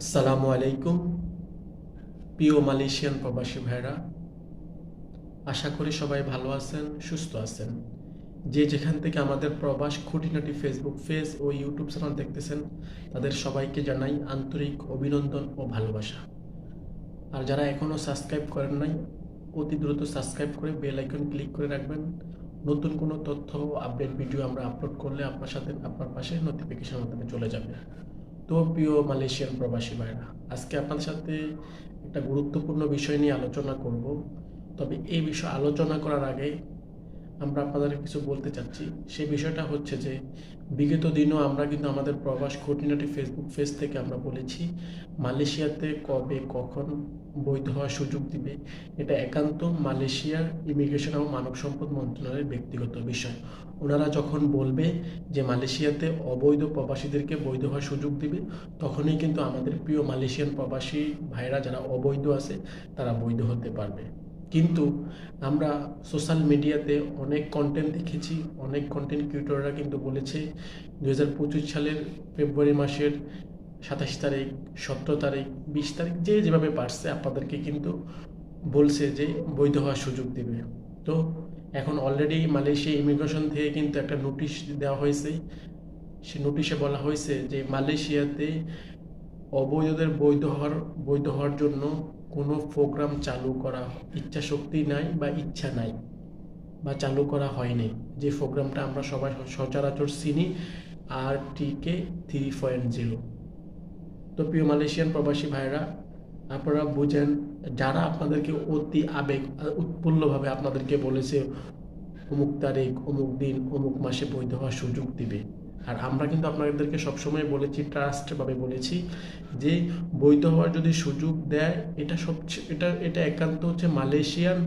আসসালামু আলাইকুম, প্রিয় মালয়েশিয়ান প্রবাসী ভাইরা আশা করি সবাই ভালো আছেন, সুস্থ আছেন। যে যেখান থেকে আমাদের প্রবাস খুঁটিনাটি ফেসবুক পেজ ও ইউটিউব চ্যানেল দেখতেছেন, তাদের সবাইকে জানাই আন্তরিক অভিনন্দন ও ভালোবাসা। আর যারা এখনও সাবস্ক্রাইব করেন নাই, অতি দ্রুত সাবস্ক্রাইব করে বেল আইকন ক্লিক করে রাখবেন। নতুন কোনো তথ্য আপডেট ভিডিও আমরা আপলোড করলে আপনার সাথে, আপনার পাশে নোটিফিকেশন মাধ্যমে চলে যাবে। তো প্রিয় মালয়েশিয়ান প্রবাসী ভাইরা, আজকে আপনাদের সাথে একটা গুরুত্বপূর্ণ বিষয় নিয়ে আলোচনা করব। তবে এই বিষয় আলোচনা করার আগে আমরা আপনাদের কিছু বলতে চাচ্ছি। সেই বিষয়টা হচ্ছে যে, বিগত দিনও আমরা কিন্তু আমাদের প্রবাস খুঁটিনাটি ফেসবুক পেজ থেকে আমরা বলেছি, মালয়েশিয়াতে কবে কখন বৈধ হওয়ার সুযোগ দিবে। এটা একান্ত মালয়েশিয়ার ইমিগ্রেশন এবং মানব সম্পদ মন্ত্রণালয়ের ব্যক্তিগত বিষয়। ওনারা যখন বলবে যে মালয়েশিয়াতে অবৈধ প্রবাসীদেরকে বৈধ হওয়ার সুযোগ দিবে, তখনই কিন্তু আমাদের প্রিয় মালয়েশিয়ান প্রবাসী ভাইরা যারা অবৈধ আছে, তারা বৈধ হতে পারবে। কিন্তু আমরা সোশ্যাল মিডিয়াতে অনেক কন্টেন্ট দেখেছি, অনেক কন্টেন্ট ক্রিয়েটররা কিন্তু বলেছে দু হাজার পঁচিশ সালের ফেব্রুয়ারি মাসের সাতাশ তারিখ, সতেরো তারিখ, বিশ তারিখ, যে যেভাবে পারছে আপনাদেরকে কিন্তু বলছে যে বৈধ হওয়ার সুযোগ দেবে। তো এখন অলরেডি মালয়েশিয়া ইমিগ্রেশন থেকে কিন্তু একটা নোটিশ দেওয়া হয়েছে। সে নোটিশে বলা হয়েছে যে মালয়েশিয়াতে অবৈধদের বৈধ হওয়ার বৈধ হওয়ার জন্য কোনো প্রোগ্রাম চালু করা ইচ্ছা শক্তি নাই বা ইচ্ছা নাই বা চালু করা হয়নি। যে প্রোগ্রামটা আমরা সবাই সচরাচর চিনি আর টিকে থ্রি পয়েন্ট জিরো। তো প্রিয় মালয়েশিয়ান প্রবাসী ভাইরা আপনারা বুঝেন, যারা আপনাদেরকে অতি আবেগ উৎফুল্লভাবে আপনাদেরকে বলেছে, অমুক তারিখ, অমুক দিন, অমুক মাসে বৈধ হওয়ার সুযোগ দিবে। আর আমরা কিন্তু আপনাদেরকে সবসময় বলেছি ট্রাস্টভাবে বলেছি যে বৈধ হওয়ার যদি সুযোগ দেয়, এটা সবচেয়ে এটা এটা একান্ত হচ্ছে মালয়েশিয়ান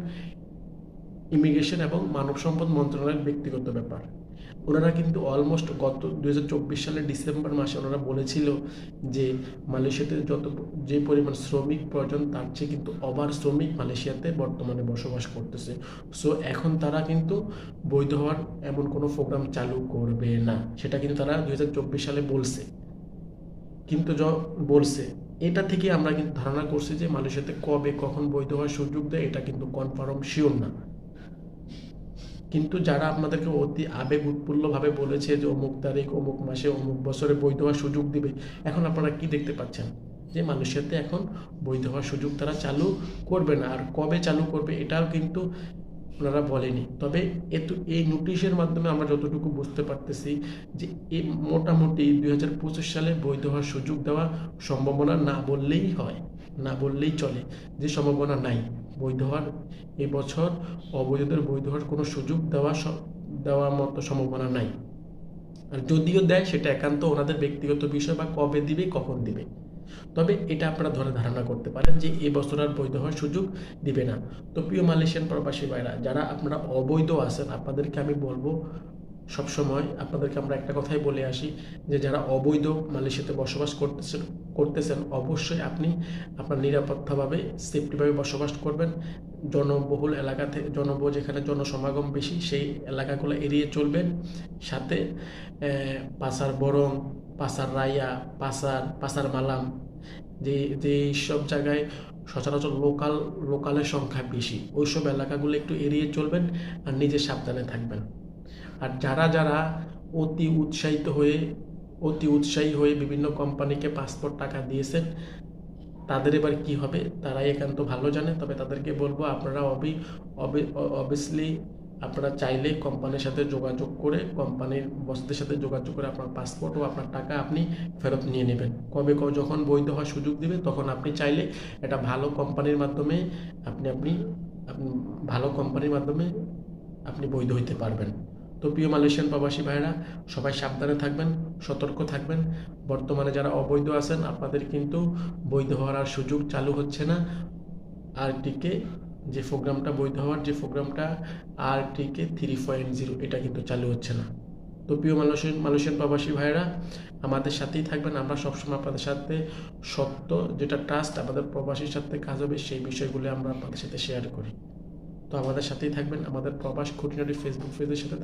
ইমিগ্রেশন এবং মানব সম্পদ মন্ত্রণালয়ের ব্যক্তিগত ব্যাপার। ওনারা কিন্তু অলমোস্ট গত দুই হাজার চব্বিশ সালের ডিসেম্বর মাসে ওনারা বলেছিল যে মালয়েশিয়াতে যত যে পরিমাণ শ্রমিক প্রয়োজন, তার চেয়ে কিন্তু অবার শ্রমিক মালয়েশিয়াতে বর্তমানে বসবাস করতেছে। সো এখন তারা কিন্তু বৈধ হওয়ার এমন কোনো প্রোগ্রাম চালু করবে না। সেটা কিন্তু তারা দুই হাজার চব্বিশ সালে বলছে। কিন্তু য, বলছে। এটা থেকে আমরা কিন্তু ধারণা করছি যে মালয়েশিয়াতে কবে কখন বৈধ হওয়ার সুযোগ দেয়, এটা কিন্তু কনফার্ম শিওর না। কিন্তু যারা আপনাদেরকে অতি আবেগ উৎফুল্লভাবে বলেছে যে অমুক তারিখ, অমুক মাসে, অমুক বছরে বৈধ হওয়ার সুযোগ দিবে, এখন আপনারা কি দেখতে পাচ্ছেন? যে মানুষেরতে এখন বৈধ হওয়ার সুযোগ তারা চালু করবে না। আর কবে চালু করবে এটাও কিন্তু ওনারা বলেনি। তবে এত, এই নোটিশের মাধ্যমে আমরা যতটুকু বুঝতে পারতেছি যে এই মোটামুটি দুই হাজার পঁচিশ সালে বৈধ হওয়ার সুযোগ দেওয়া সম্ভাবনা না বললেই হয়, না বললেই চলে, যে সম্ভাবনা নাই। বৈধ হওয়ার এবছর অবৈধদের বৈধ হওয়ার কোনো সুযোগ দেওয়া দেওয়ার মতো সম্ভাবনা নাই। আর যদিও দেয়, সেটা একান্ত ওনাদের ব্যক্তিগত বিষয় বা কবে দিবে, কখন দিবে। তবে এটা আপনারা ধরে ধারণা করতে পারেন যে এই বছর আর বৈধ হওয়ার সুযোগ দিবে না। তো প্রিয় মালয়েশিয়ান প্রবাসী ভাইরা, যারা আপনারা অবৈধ আছেন, আপনাদেরকে আমি বলব সবসময় আপনাদেরকে আমরা একটা কথাই বলে আসি যে যারা অবৈধ মালয়েশিয়াতে বসবাস করতেছেন করতেছেন, অবশ্যই আপনি আপনার নিরাপত্তাভাবে সেফটিভাবে বসবাস করবেন। জনবহুল এলাকা থেকে জনবহুল যেখানে জনসমাগম বেশি, সেই এলাকাগুলো এড়িয়ে চলবেন। সাথে পাসার বরং পাসার রাইয়া পাসার পাসার মালাম, যে যে সব জায়গায় সচরাচর লোকাল লোকালের সংখ্যা বেশি, ওইসব এলাকাগুলো একটু এড়িয়ে চলবেন আর নিজে সাবধানে থাকবেন। আর যারা যারা অতি উৎসাহিত হয়ে, অতি উৎসাহী হয়ে বিভিন্ন কোম্পানিকে পাসপোর্ট টাকা দিয়েছেন, তাদের এবার কি হবে? তারাই একান্ত ভালো জানে। তবে তাদেরকে বলব, আপনারা অবি অবভিয়াসলি আপনারা চাইলে কোম্পানির সাথে যোগাযোগ করে কোম্পানির বসদের সাথে যোগাযোগ করে আপনার পাসপোর্ট ও আপনার টাকা আপনি ফেরত নিয়ে নেবেন। কবে যখন বৈধ হওয়ার সুযোগ দিবে, তখন আপনি চাইলে এটা ভালো কোম্পানির মাধ্যমে আপনি আপনি ভালো কোম্পানির মাধ্যমে আপনি বৈধ হইতে পারবেন। তো প্রিয় মালয়েশিয়ান প্রবাসী ভাইরা সবাই সাবধানে থাকবেন, সতর্ক থাকবেন। বর্তমানে যারা অবৈধ আছেন, আপনাদের কিন্তু বৈধ হওয়ার আর সুযোগ চালু হচ্ছে না। আর টিকে যে প্রোগ্রামটা বৈধ হওয়ার, যে প্রোগ্রামটা আর টিকে থ্রি পয়েন্ট জিরো, এটা কিন্তু চালু হচ্ছে না। তো প্রিয় মালয়েশিয়ান মালয়েশিয়ান প্রবাসী ভাইরা আমাদের সাথেই থাকবেন। আমরা সবসময় আপনাদের সাথে সত্য যেটা ট্রাস্ট আমাদের প্রবাসীর সাথে কাজ হবে, সেই বিষয়গুলো আমরা আপনাদের সাথে শেয়ার করি। তো আমাদের সাথেই থাকবেন। আমাদের প্রবাস খুঁটিনাটি ফেসবুক পেজের সাথে